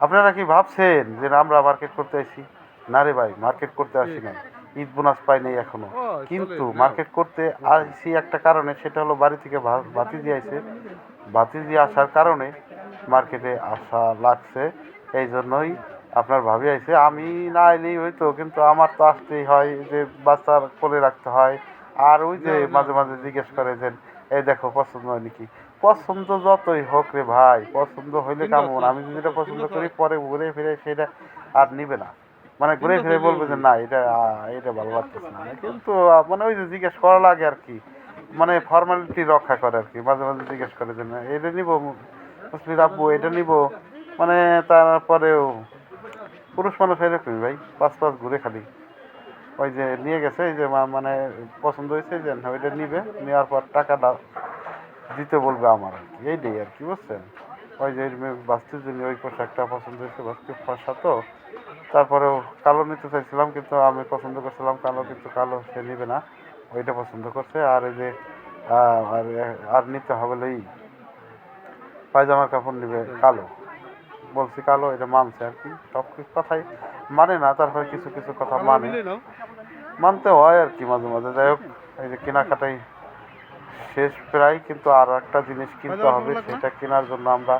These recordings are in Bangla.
আপনারা কি ভাবছেন যে আমরা মার্কেট করতে আসি? না রে ভাই মার্কেট করতে আসি না ঈদ বোনাস পাই নাই এখনও। কিন্তু মার্কেট করতে আসছি একটা কারণে সেটা হলো বাড়ি থেকে বাতি দিয়ে ভাতিজি বাতি দিয়ে আসার কারণে মার্কেটে আসা লাগছে। এই জন্যই আপনার ভাবি আইছে আমি না এলেই হয়তো কিন্তু আমার তো আসতেই হয় যে বাচ্চার কোলে রাখতে হয়। আর ওই যে। মাঝে মাঝে জিজ্ঞেস করে যে এই দেখো পছন্দ হয় নাকি? পছন্দ যতই হোক রে ভাই পছন্দ হইলে কেমন? আমি যেটা পছন্দ করি পরে ঘুরে ফিরে সেটা আর নিবে না। মানে ঘুরে ফিরে বলবে যে না এটা এটা ভালো লাগতেছে না। কিন্তু মানে ওই যে জিজ্ঞেস করা লাগে আর কি। মানে ফর্মালিটি রক্ষা করে আর কি। মাঝে মাঝে জিজ্ঞেস করে যে না এটা নিবো মুসলির আব্বু এটা নিবো। মানে তারপরেও পুরুষ মানুষ এরকমই ভাই পাঁচ পাঁচ ঘুরে খালি। ওই যে নিয়ে গেছে এই যে মানে পছন্দ হয়েছে যে না ওইটা নিবে। নেওয়ার পর টাকাটা দিতে বলবে আমার আর কি এইটাই আর কি বুঝছেন? ওই যে বাস্তুর জন্য ওই পোশাকটা পছন্দ হয়েছে বাস্তু ফসা তো তারপরেও কালো নিতে চাইছিলাম কিন্তু আমি পছন্দ করছিলাম কালো কিন্তু কালো সে নিবে না ওইটা পছন্দ করছে। আর এই যে আর আর নিতে হবে এই পায়জামার কাপড় নিবে কালো। বলছি কালো এটা মানছে আর কি সব কিছু কথাই মানে না তারপরে কিছু কিছু কথা মানে। মানতে হয় আর কি মাঝে মাঝে। যাই হোক এই যে কেনাকাটাই শেষ প্রায় কিন্তু আর একটা জিনিস কিনতে হবে? সেটা কেনার জন্য আমরা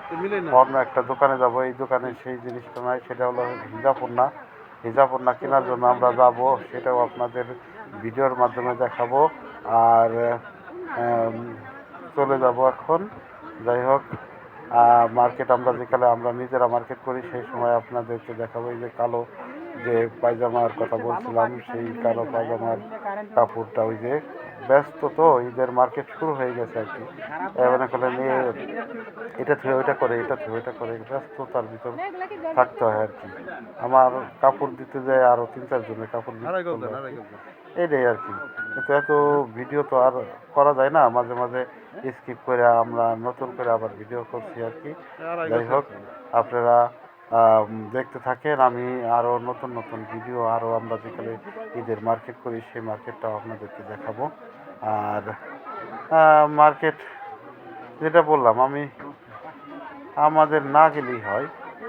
অন্য একটা দোকানে যাব। এই দোকানে সেই জিনিসটা নয় সেটা হলো হিজাপন্না হিজাপন্না কেনার জন্য আমরা যাব সেটাও আপনাদের ভিডিওর মাধ্যমে দেখাবো। আর চলে যাব এখন। যাই হোক মার্কেট আমরা যেখানে আমরা নিজেরা মার্কেট করি সেই সময় আপনাদেরকে দেখাবো। এই যে কালো যে পায়জামার কথা বলছিলাম সেই কালো পায়জামার কাপড়টা ওই যে ব্যস্ত তো ঈদের মার্কেট শুরু হয়ে গেছে আর কি। এমন করে নিয়ে এটা থেকে ওইটা করে এটা থেকে ওইটা করে ব্যস্ততার ভিতর থাকতে হয় আর কি। আমার কাপড় দিতে যায় আরও তিন চারজনের কাপড় দিতে। এটাই আর কি। কিন্তু এত ভিডিও তো আর করা যায় না মাঝে মাঝে স্কিপ করে আমরা নতুন করে আবার ভিডিও করছি আর কি। যাই হোক আপনারা দেখতে থাকেন। আমি আরও নতুন নতুন ভিডিও আরও আমরা যেখানে ঈদের মার্কেট করি সেই মার্কেটটাও আপনাদেরকে দেখাবো। আর মার্কেট যেটা বললাম আমি আমাদের না গেলেই হয়।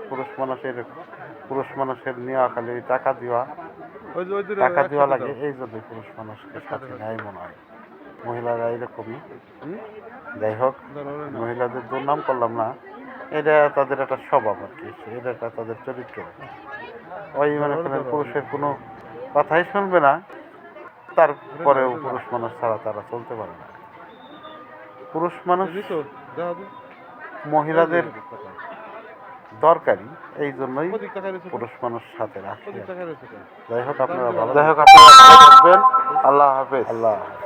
পুরুষ মানুষের পুরুষ মানুষের নেওয়া খালি টাকা দেওয়া টাকা দেওয়া লাগে এই জন্যই পুরুষ মানুষকে সাথে নেয় মনে হয়। মহিলারা এরকমই। যাই হোক। মহিলাদের দুর্নাম করলাম না। এটা তাদের একটা স্বভাব আর কি এটা একটা তাদের চরিত্র। ওই মনে পুরুষের কোনো কথাই শুনবে না তারপরেও পুরুষ মানুষ ছাড়া তারা চলতে পারে না। পুরুষ মানুষ। মহিলাদের দরকারি এই জন্যই? পুরুষ মানুষ সাথে রাখে? যাই হোক আপনারা ভালো যাই হোক আপনারা ভালো থাকবেন। আল্লাহ হাফেজ। আল্লাহ হাফেজ।